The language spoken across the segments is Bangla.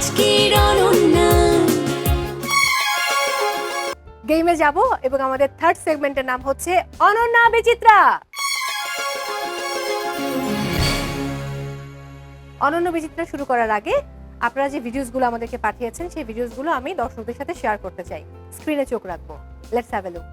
আজকের অনন্যা। গেমে যাব এবং আমাদের থার্ড সেগমেন্টের নাম হচ্ছে অনন্যা বিচিত্রা। অনন্য বিচিত্রা শুরু করার আগে আপনারা যে ভিডিওসগুলো আমাদেরকে পাঠিয়েছেন সেই ভিডিওসগুলো আমি দর্শকদের সাথে শেয়ার করতে চাই। স্ক্রিনে চোখ রাখব। লেটস হ্যাভ এ লুক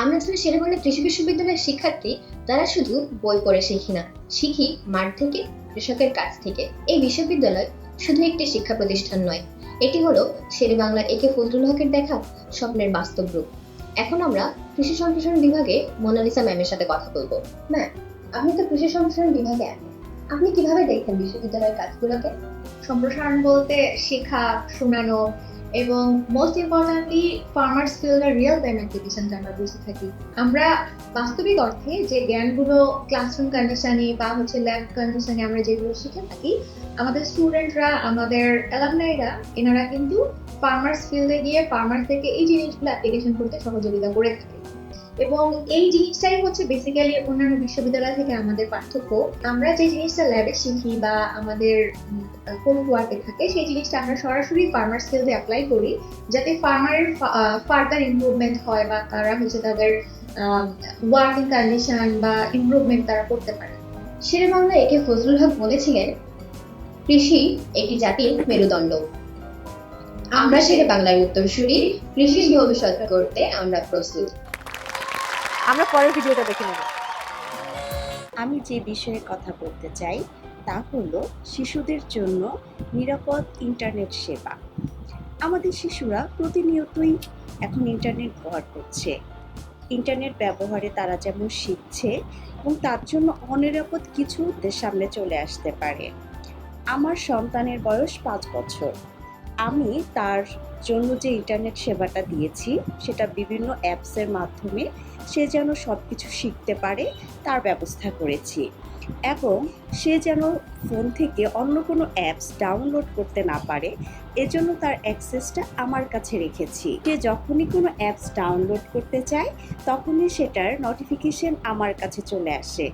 আমরা আসলে শেরেবাংলা কৃষি বিশ্ববিদ্যালয়ের শিক্ষার্থী তারা শুধু বই পড়ে শিখি না শিখি মাঠ থেকে কৃষকের কাছ থেকে। এই বিশ্ববিদ্যালয় শুধু একটি শিক্ষা প্রতিষ্ঠান নয়, এটি হলো শেরে বাংলার একে ফজলুল হকের দেখা স্বপ্নের বাস্তব রূপ। এখন আমরা কৃষি সম্প্রসারণ বিভাগে মোনালিসা ম্যামের সাথে কথা বলব। ম্যাম, আপনি তো কৃষি সম্প্রসারণ বিভাগে আপনি কীভাবে দেখেন বিশ্ববিদ্যালয়ের কাজগুলোকে? সম্প্রসারণ বলতে শেখা শোনানো এবং most importantly farmer skill the real time অ্যাপ্লিকেশনটা আমরা বুঝে থাকি। আমরা বাস্তবিক অর্থে যে জ্ঞানগুলো ক্লাসরুম কন্ডিশনে বা হচ্ছে ল্যাব কন্ডিশনে আমরা যেগুলো শিখে থাকি, আমাদের স্টুডেন্টরা আমাদের অ্যালামনাইরা এনারা কিন্তু ফার্মার্স ফিল্ডে গিয়ে ফার্মার্স থেকে এই জিনিসগুলো অ্যাপ্লিকেশন করতে সহযোগিতা করে থাকে। এবং এই জিনিসটাই হচ্ছে বেসিক্যালি অন্যান্য বিশ্ববিদ্যালয় থেকে আমাদের পার্থক্য। আমরা যে জিনিসটা ল্যাবে শিখি বা আমাদের কোন ওয়ার্কে থাকে, সেই জিনিসটা আমরা সরাসরি ফার্মার স্কিলসে অ্যাপ্লাই করি, যাতে ফার্মারের ফার্দার ইমপ্রুভমেন্ট হয় বা তারা হচ্ছে তাদের ওয়ার্কিং কন্ডিশন বা ইমপ্রুভমেন্ট তারা করতে পারে। শেরেবাংলা একে ফজলুল হক বলেছিলেন, কৃষি একটি জাতির মেরুদণ্ড। আমরা শেরে বাংলার উত্তরসূরি, কৃষির ভবিষ্যৎ করতে আমরা প্রস্তুত। আমরা পরের ভিডিওটা দেখে নেব। আমি যে বিষয়ে কথা বলতে চাই, তা হলো শিশুদের জন্য নিরাপদ ইন্টারনেট সেবা। আমাদের শিশুরা প্রতিনিয়তই এখন ইন্টারনেট ব্যবহার করছে। ইন্টারনেট ব্যবহারে তারা যেমন শিখছে এবং তার জন্য অনিরাপদ কিছু সামনে চলে আসতে পারে। আমার সন্তানের বয়স পাঁচ বছর। আমি তার জন্য যে ইন্টারনেট সেবাটা দিয়েছি, সেটা বিভিন্ন অ্যাপসের মাধ্যমে সে যেন সব কিছু শিখতে পারে, তার ব্যবস্থা করেছি। এবং সে যেন ফোন থেকে অন্য কোনো অ্যাপস ডাউনলোড করতে না পারে, এজন্য তার অ্যাক্সেসটা আমার কাছে রেখেছি। সে যখনই কোনো অ্যাপস ডাউনলোড করতে চায়, তখনই সেটার নোটিফিকেশন আমার কাছে চলে আসে।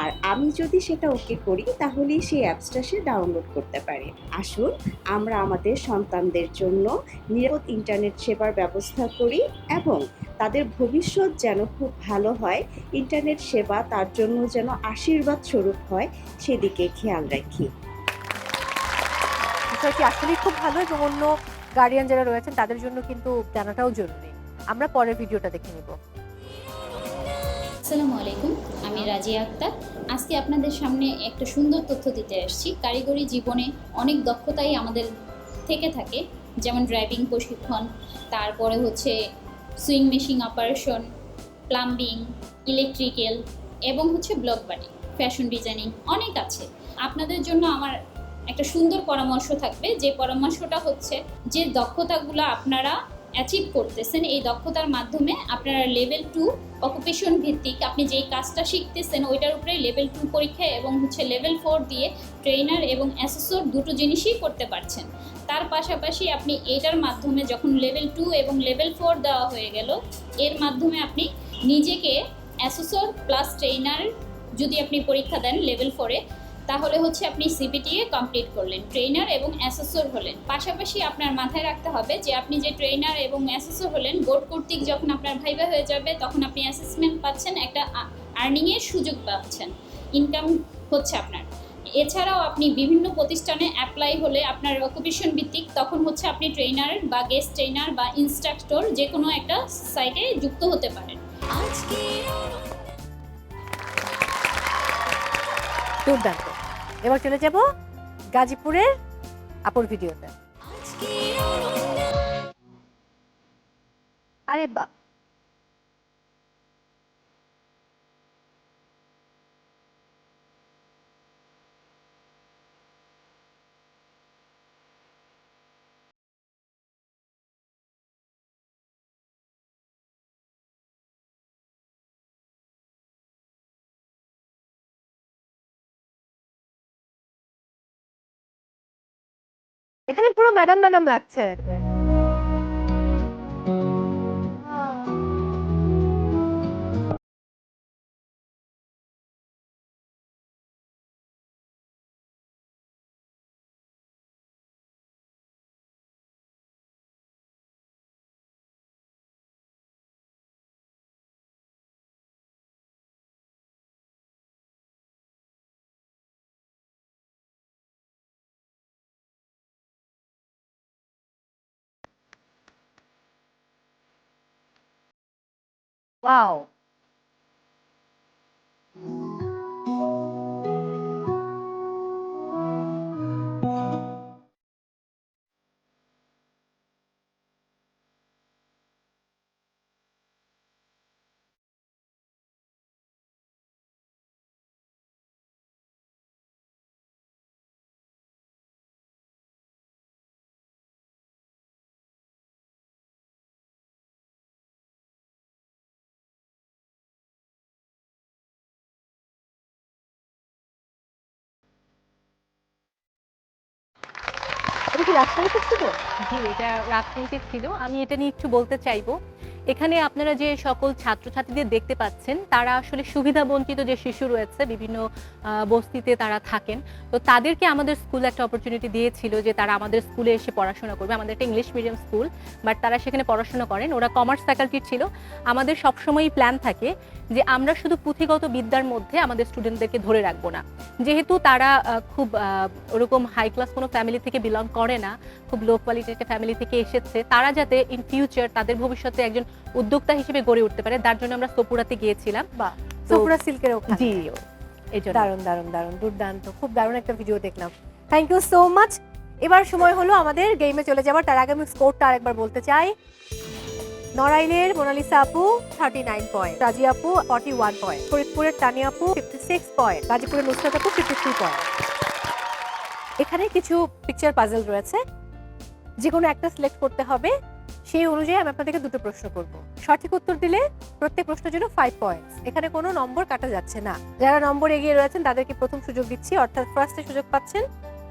আর আমি যদি সেটা ওকে করি তাহলেই সেই অ্যাপসটা সে ডাউনলোড করতে পারে। আসুন আমরা আমাদের সন্তানদের জন্য নিরাপদ ইন্টারনেট সেবার ব্যবস্থা করি এবং তাদের ভবিষ্যৎ যেন খুব ভালো হয় ইন্টারনেট সেবা তার জন্য যেন আশীর্বাদ স্বরূপ হয় সেদিকে খেয়াল রাখি। বিষয়টি আসলেই খুব ভালো এবং অন্য গার্ডিয়ান যারা রয়েছেন তাদের জন্য কিন্তু জানাটাও জরুরি। আমরা পরের ভিডিওটা দেখে নিব। আসসালামু আলাইকুম। আমি রাজিয়া আক্তার। আজকে আপনাদের সামনে একটা সুন্দর তথ্য দিতে আসছি কারিগরি জীবনে অনেক দক্ষতাই আমাদের থেকে থাকে, যেমন ড্রাইভিং, প্রশিক্ষণ, তারপরে হচ্ছে sewing machine operation, plumbing, electrical এবং হচ্ছে ব্লক বাটি ফ্যাশন ডিজাইনিং অনেক আছে। আপনাদের জন্য আমার একটা সুন্দর পরামর্শ থাকবে। যে পরামর্শটা হচ্ছে যে দক্ষতাগুলো আপনারা অ্যাচিভ করতেছেন এই দক্ষতার মাধ্যমে আপনারা লেভেল টু অকুপেশন ভিত্তিক আপনি যেই কাজটা শিখতেছেন ওইটার উপরে লেভেল টু পরীক্ষা এবং হচ্ছে লেভেল ফোর দিয়ে ট্রেনার এবং অ্যাসেসর দুটো জিনিসই করতে পারছেন। তার পাশাপাশি আপনি এটার মাধ্যমে যখন লেভেল টু এবং লেভেল ফোর দেওয়া হয়ে গেল, এর মাধ্যমে আপনি নিজেকে অ্যাসেসর প্লাস ট্রেনার যদি আপনি পরীক্ষা দেন লেভেল ফোরে তাহলে হচ্ছে আপনি সিবিটিএ কমপ্লিট করলেন ট্রেনার এবং অ্যাসেসর হলেন। পাশাপাশি আপনার মাথায় রাখতে হবে যে আপনি যে ট্রেনার এবং অ্যাসেসর হলেন বোর্ড কর্তৃক যখন আপনার ভাইবা হয়ে যাবে তখন আপনি অ্যাসেসমেন্ট পাচ্ছেন একটা আর্নিংয়ের সুযোগ পাচ্ছেন ইনকাম হচ্ছে আপনার। এছাড়াও আপনি বিভিন্ন প্রতিষ্ঠানে অ্যাপ্লাই হলে আপনার অকুপেশন ভিত্তিক তখন হচ্ছে আপনি ট্রেনার বা গেস্ট ট্রেনার বা ইনস্ট্রাক্টর যে কোনো একটা সাইটে যুক্ত হতে পারেন। আজকের দুর্দান্ত। এবার চলে যাব গাজীপুরের আপুর ভিডিওতে। আরে বা এখানে পুরো ম্যাডাম ম্যাডাম লাগছে। ওয়াও এটা কি ছিল? জি এটা রাজশাহীতে ছিল। আমি এটা নিয়ে একটু বলতে চাইব। এখানে আপনারা যে সকল ছাত্রছাত্রীদের দেখতে পাচ্ছেন, তারা আসলে সুবিধা বঞ্চিত যে শিশু রয়েছে, বিভিন্ন বস্তিতে তারা থাকেন। তো তাদেরকে আমাদের স্কুল একটা অপরচুনিটি দিয়েছিল যে তারা আমাদের স্কুলে এসে পড়াশোনা করবে। আমাদের একটা ইংলিশ মিডিয়াম স্কুল বাট তারা সেখানে পড়াশোনা করেন। ওরা কমার্স ফ্যাকাল্টির ছিল। আমাদের সবসময়ই প্ল্যান থাকে যে আমরা শুধু পুঁথিগত বিদ্যার মধ্যে আমাদের স্টুডেন্টদেরকে ধরে রাখব না। যেহেতু তারা খুব ওরকম হাই ক্লাস কোনো ফ্যামিলি থেকে বিলং করে না, খুব লো কোয়ালিটির একটা ফ্যামিলি থেকে এসেছে, তারা যাতে ইন ফিউচার তাদের ভবিষ্যতে একজন উদ্যোক্তা হিসেবে গড়ে উঠতে পারে। তার জন্য আমরা সোপুরাতে গিয়েছিলাম। বা তো- সিল্কের ওখানে। জি এই জন্য দারুণ দারুণ দারুণ দুর্দান্ত। খুব দারুণ একটা ভিডিও দেখলাম। থ্যাংক ইউ সো মাচ এবার সময় হলো আমাদের গেমে চলে যাবার তার আগে আমি স্কোরটা আরেকবার বলতে চাই। নড়াইলের মোনালিসা আপু থার্টি নাইন পয়েন্ট রাজি আপু ফর্টি ওয়ান পয়েন্ট ফরিদপুরের তানিয়া আপু ফিফটি সিক্স পয়েন্ট গাজীপুরের নুসরাত আপু ফিফটি থ্রি পয়েন্ট এখানে কিছু পিকচার পাজল রয়েছে। যে কোনো একটা সিলেক্ট করতে হবে। সেই অনুযায়ী আমি আপনাদেরকে দুটো প্রশ্ন করব। সঠিক উত্তর দিলে প্রত্যেক প্রশ্নের জন্য ফাইভ পয়েন্টস এখানে কোনো নম্বর কাটা যাচ্ছে না। যারা নম্বর এগিয়ে রয়েছেন তাদেরকে প্রথম সুযোগ দিচ্ছি। অর্থাৎ ফার্স্টে সুযোগ পাচ্ছেন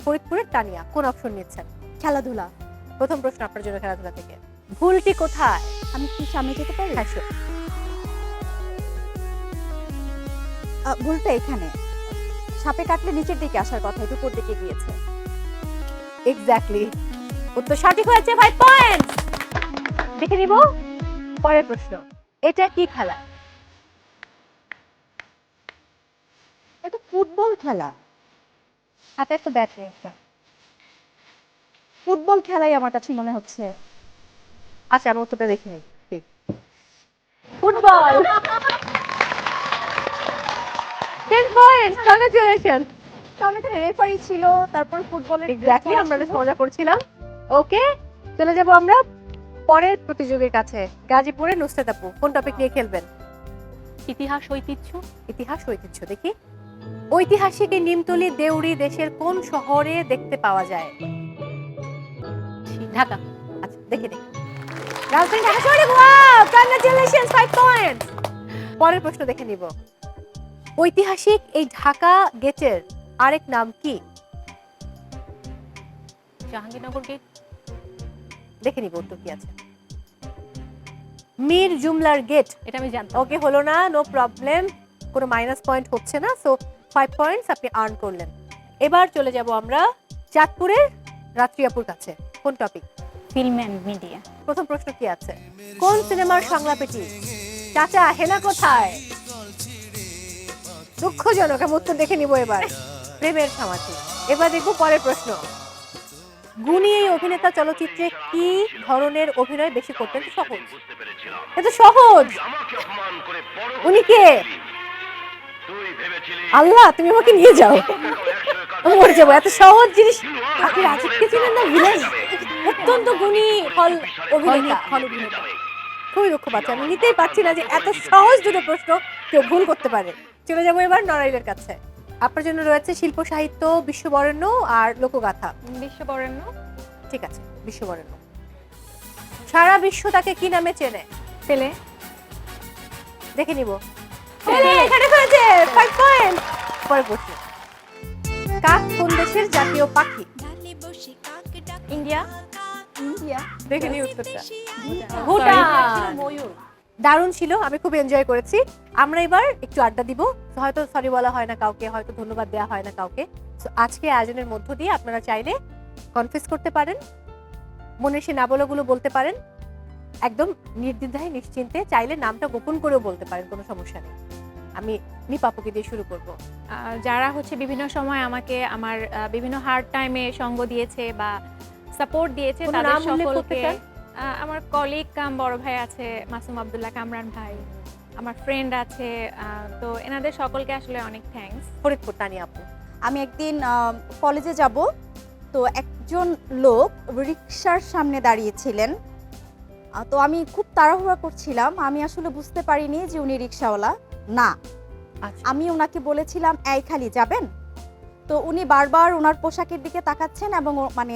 ফরিদপুরের তানিয়া। কোন অপশন নিচ্ছেন? খেলাধুলা। প্রথম প্রশ্ন আপনার জন্য খেলাধুলা থেকে। ভুলটি কোথায়? আমি কি সামনে যেতে পারি? হ্যাঁ sure. আহ, ভুলটা এখানে। সাপে কাটলে নিচের দিকে আসার কথা এটা উপর দিকে গিয়েছে। এক্স্যাক্টলি উত্তর সঠিক হয়েছে ফাইভ পয়েন্ট দেখে নিব। পরের প্রশ্ন এটা কি খেলা? এটা ফুটবল খেলা। হাতে তো ব্যাট রয়েছে ফুটবল খেলাই আমার কাছে মনে হচ্ছে। আচ্ছা আমি উত্তরটা দেখে নিই। ফুটবল। কংগ্রেচুলেশন রেফারি ছিল তারপর ফুটবলের এক্স্যাক্টলি আমরা বেশ মজা করছিলাম। ওকে চলে যাব আমরা পরের প্রতিযোগীর কাছে গাজীপুরের নুসরাত আপু কোন টপিক নিয়ে খেলবেন? ইতিহাস ঐতিহ্য। ইতিহাস ঐতিহ্য দেখি। ঐতিহাসিক নিমতলি দেউরি দেশের কোন শহরে দেখতে পাওয়া যায়? ঢাকা। আচ্ছা দেখে দেখি। রাজধানী ঢাকা শহরে? ওয়াও কংগ্রেচুলেশনস 5 পয়েন্ট পরের প্রশ্ন দেখে নিব। ঐতিহাসিক এই ঢাকা গেটের আরেক নাম কি? জাহাঙ্গীরনগর গেট। দেখে নিব উত্তর কি আছে। মীর জুমলার গেট এটা আমি জানতাম। ওকে হলো না নো প্রবলেম কোনো মাইনাস পয়েন্ট হচ্ছে না সো ফাইভ পয়েন্টস আপনি আর্ন করলেন। এবার চলে যাব আমরা চাঁদপুরের রাত্রিয়াপুর কাছে। কোন টপিক ফিল্ম অ্যান্ড মিডিয়া প্রথম প্রশ্ন কি আছে? কোন সিনেমার সংলাপ এটি চাচা হেনা কোথায়? দুঃখজনক আমি উত্তর দেখে নিব এবার। প্রেমের সমাধি। এবার দেখব পরের প্রশ্ন। গুণী এই অভিনেতা চলচ্চিত্রে কি ধরনের অভিনয় বেশি করতেন? সহজ। এটা সহজ। উনি কে? আল্লাহ তুমি আমাকে নিয়ে যাও। মরে যাব। এত সহজ জিনিস। আপনি রাজীবকে চিনেন না? ভিলেন। অত্যন্ত গুণী ফল অভিনেতা ফল অভিনেতা। খুবই দুঃখ পাচ্ছি। আমি নিতেই পারছি না যে এত সহজ দুটো প্রশ্ন কেউ ভুল করতে পারে। চলে যাব এবার নড়াইলের কাছে। আপনার জন্য রয়েছে শিল্প সাহিত্য বিশ্ববরেণ্য আর লোকগাথা। বিশ্ববরেণ্য? ঠিক আছে বিশ্ববরেণ্য। সারা বিশ্ব তাকে কি নামে চেনে? পেলে। দেখে নিব। পেলে, এখানে হয়েছে ফাইভ পয়েন্ট পরে প্রশ্ন। কাক কোন দেশের জাতীয় পাখি? ইন্ডিয়া। ইন্ডিয়া দেখে নি উত্তরটা। ভুটান। দারুণ ছিল আমি খুব এনজয় করেছি। আমরা এবার একটু আড্ডা দিব। হয়তো সরি বলা হয় না কাউকে হয়তো ধন্যবাদ দেওয়া হয় না কাউকে। তো আজকে আয়োজনের মধ্য দিয়ে আপনারা চাইলে কনফিউজ করতে পারেন মনের সে না বলাগুলো বলতে পারেন। একদম নির্দ্বিধায় নিশ্চিন্তে চাইলে নামটা গোপন করেও বলতে পারেন কোনো সমস্যা নেই। আমি নিপাপুকে দিয়ে শুরু করব। যারা হচ্ছে বিভিন্ন সময় আমাকে আমার বিভিন্ন হার্ড টাইমে সঙ্গ দিয়েছে বা সাপোর্ট দিয়েছে তাদের সকলকে আমার কলিগ কাম বড় ভাই আছে মাসুম আব্দুল্লাহ কামরান ভাই। আমার ফ্রেন্ড আছে তো এনাদের সকলকে আসলে অনেক থ্যাঙ্কস ফরিদপুর তানিয়া আপু। আমি একদিন কলেজে যাব তো একজন লোক রিক্সার সামনে দাঁড়িয়েছিলেন তো আমি খুব তাড়াহুড়া করছিলাম আমি আসলে বুঝতে পারিনি যে উনি রিক্সাওয়ালা না আচ্ছা। আমি ওনাকে বলেছিলাম এই খালি যাবেন? তো উনি বারবার ওনার পোশাকের দিকে তাকাচ্ছেন এবং মানে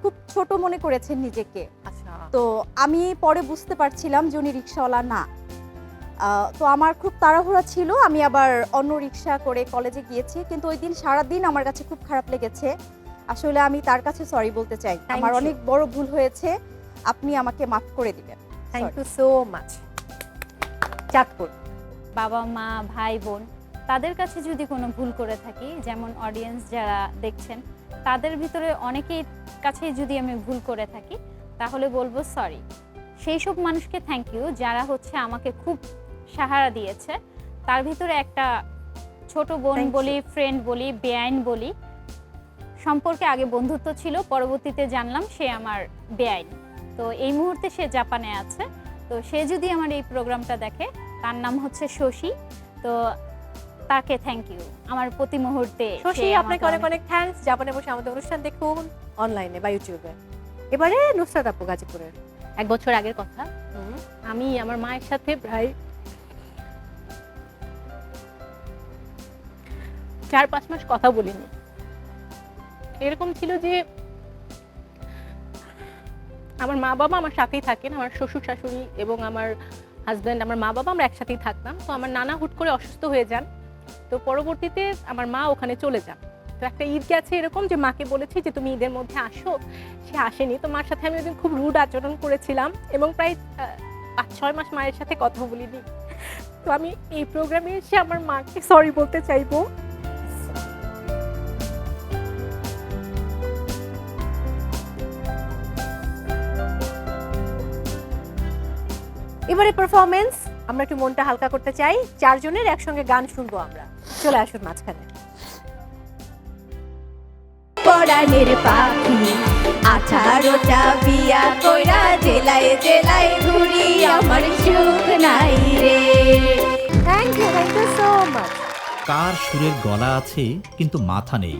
খুব ছোট মনে করেছেন নিজেকে। আচ্ছা। তো আমি পরে বুঝতে পারছিলাম যে উনি রিক্সাওয়ালা না। তো আমার খুব তাড়াহুড়া ছিল আমি আবার অন্য রিক্সা করে কলেজে গিয়েছি কিন্তু ওই দিন সারাদিন আমার কাছে খুব খারাপ লেগেছে। আসলে আমি তার কাছে সরি বলতে চাই। আমার অনেক বড় ভুল হয়েছে আপনি আমাকে মাফ করে দিবেন। Thank you so much Chandpur বাবা মা ভাই বোন তাদের কাছে যদি কোনো ভুল করে থাকি যেমন অডিয়েন্স যারা দেখছেন তাদের ভিতরে অনেকেই কাছেই যদি আমি ভুল করে থাকি তাহলে বলব সরি সেই সব মানুষকে থ্যাংক ইউ যারা হচ্ছে আমাকে খুব সাহারা দিয়েছে। তার ভিতরে একটা ছোট বোন বলি ফ্রেন্ড বলি বেআইন বলি সম্পর্কে আগে বন্ধুত্ব ছিল পরবর্তীতে জানলাম সে আমার বেআইন তো এই মুহূর্তে সে জাপানে আছে। তো সে যদি আমার এই প্রোগ্রামটা দেখে তার নাম হচ্ছে শশী। তো তাকে থ্যাংক ইউ আমার প্রতি মুহূর্তে শশী আপনাকে অনেক অনেক থ্যাঙ্কস জাপানে বসে আমাদের অনুষ্ঠান দেখুন অনলাইনে বা ইউটিউবে এবারে নুসরাত আপু গাজীপুরের। এক বছর আগের কথা। আমি আমার মায়ের সাথে প্রায় চার পাঁচ মাস কথা বলিনি। এরকম ছিল যে আমার মা বাবা আমার সাথেই থাকেন আমার শ্বশুর শাশুড়ি এবং আমার হাজব্যান্ড আমার মা বাবা আমরা একসাথেই থাকতাম। তো আমার নানা হুট করে অসুস্থ হয়ে যান। তো পরবর্তীতে আমার মা ওখানে চলে যান। তো একটা ঈদ গেছে এরকম যে মাকে বলেছি যে তুমি ঈদের মধ্যে আসো, সে আসেনি। তো মার সাথে আমি ওদিন খুব রুড আচরণ করেছিলাম এবং প্রায় পাঁচ, ছয় মাস মায়ের সাথে কথা বলিনি। তো আমি এই প্রোগ্রামে এসে আমার মাকে সরি বলতে চাইব। এবারে পারফরমেন্স আমরা একটু মনটা হালকা করতে চাই। চারজনের একসঙ্গে গান শুনব আমরা। চলে আসুন মাঝখানে। পরাণের পাখি। আঠারোটা বিয়া কইরা জেলায় জেলায় ঘুরি আমার সুখ নাই রে। Thank you thank you so much কার সুরের গলা আছে কিন্তু মাথা নেই।